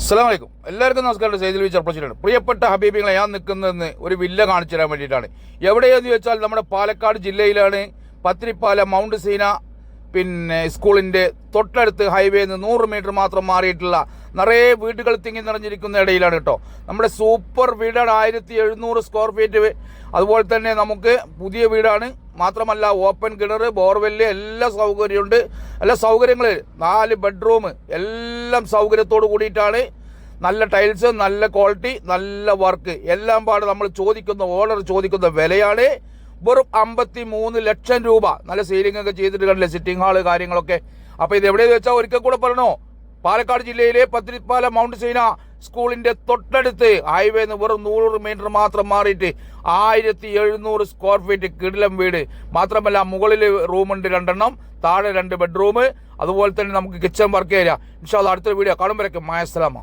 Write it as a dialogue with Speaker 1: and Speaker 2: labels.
Speaker 1: അസ്സലാമലൈക്കും. എല്ലാവർക്കും നമസ്കാരം. സെയ്തിൽ വി ചെറുപ്പച്ചിലാണ് പ്രിയപ്പെട്ട ഹബീബിങ്ങളെ ഞാൻ നിൽക്കുന്നതെന്ന് ഒരു വില്ല കാണിച്ചു തരാൻ വേണ്ടിയിട്ടാണ്. എവിടെയെന്ന് വെച്ചാൽ നമ്മുടെ പാലക്കാട് ജില്ലയിലാണ് പത്തിരിപ്പാല മൗണ്ട് സീന പിന്നെ സ്കൂളിന്റെ തൊട്ടടുത്ത് ഹൈവേയിൽ നിന്ന് നൂറ് മീറ്റർ മാത്രം മാറിയിട്ടുള്ള നിറയെ വീടുകൾ തിങ്ങി നിറഞ്ഞിരിക്കുന്ന ഇടയിലാണ് കേട്ടോ. നമ്മുടെ സൂപ്പർ വീടാണ് ആയിരത്തി എഴുന്നൂറ് സ്ക്വയർ ഫീറ്റ്. അതുപോലെ തന്നെ നമുക്ക് പുതിയ വീടാണ്. മാത്രമല്ല ഓപ്പൺ കിണർ ബോർവെല്ല് എല്ലാ സൗകര്യമുണ്ട്. എല്ലാ സൗകര്യങ്ങൾ നാല് ബെഡ്റൂം എല്ലാം സൗകര്യത്തോട് കൂടിയിട്ടാണ്. നല്ല ടൈൽസ് നല്ല ക്വാളിറ്റി നല്ല വർക്ക്. എല്ലാം പാട് നമ്മൾ ചോദിക്കുന്ന ഓർഡർ ചോദിക്കുന്ന വിലയാണ്. വെറും അമ്പത്തി മൂന്ന് ലക്ഷം രൂപ. നല്ല സീലിംഗ് ഒക്കെ ചെയ്തിട്ട് കണ്ടില്ലേ? സിറ്റിംഗ് ഹാൾ കാര്യങ്ങളൊക്കെ. അപ്പോൾ ഇത് എവിടെയെന്ന് വെച്ചാൽ ഒരിക്കൽ കൂടെ പറഞ്ഞോ പാലക്കാട് ജില്ലയിലെ പത്തിരിപ്പാല മൗണ്ട് സീന സ്കൂളിന്റെ തൊട്ടടുത്ത് ഹൈവേ നിന്ന് വെറും നൂറ് മീറ്റർ മാത്രം മാറിയിട്ട് ആയിരത്തി എഴുന്നൂറ് സ്ക്വയർ ഫീറ്റ് കിടിലം വീട്. മാത്രമല്ല മുകളിൽ റൂമുണ്ട് രണ്ടെണ്ണം താഴെ രണ്ട് ബെഡ്റൂം അതുപോലെ തന്നെ നമുക്ക് കിച്ചൺ വർക്ക് ഏരിയ ഇൻഷാല്ല അടുത്തൊരു വീഡിയോ കാണുമ്പോഴേക്കും മായസ്സലാമ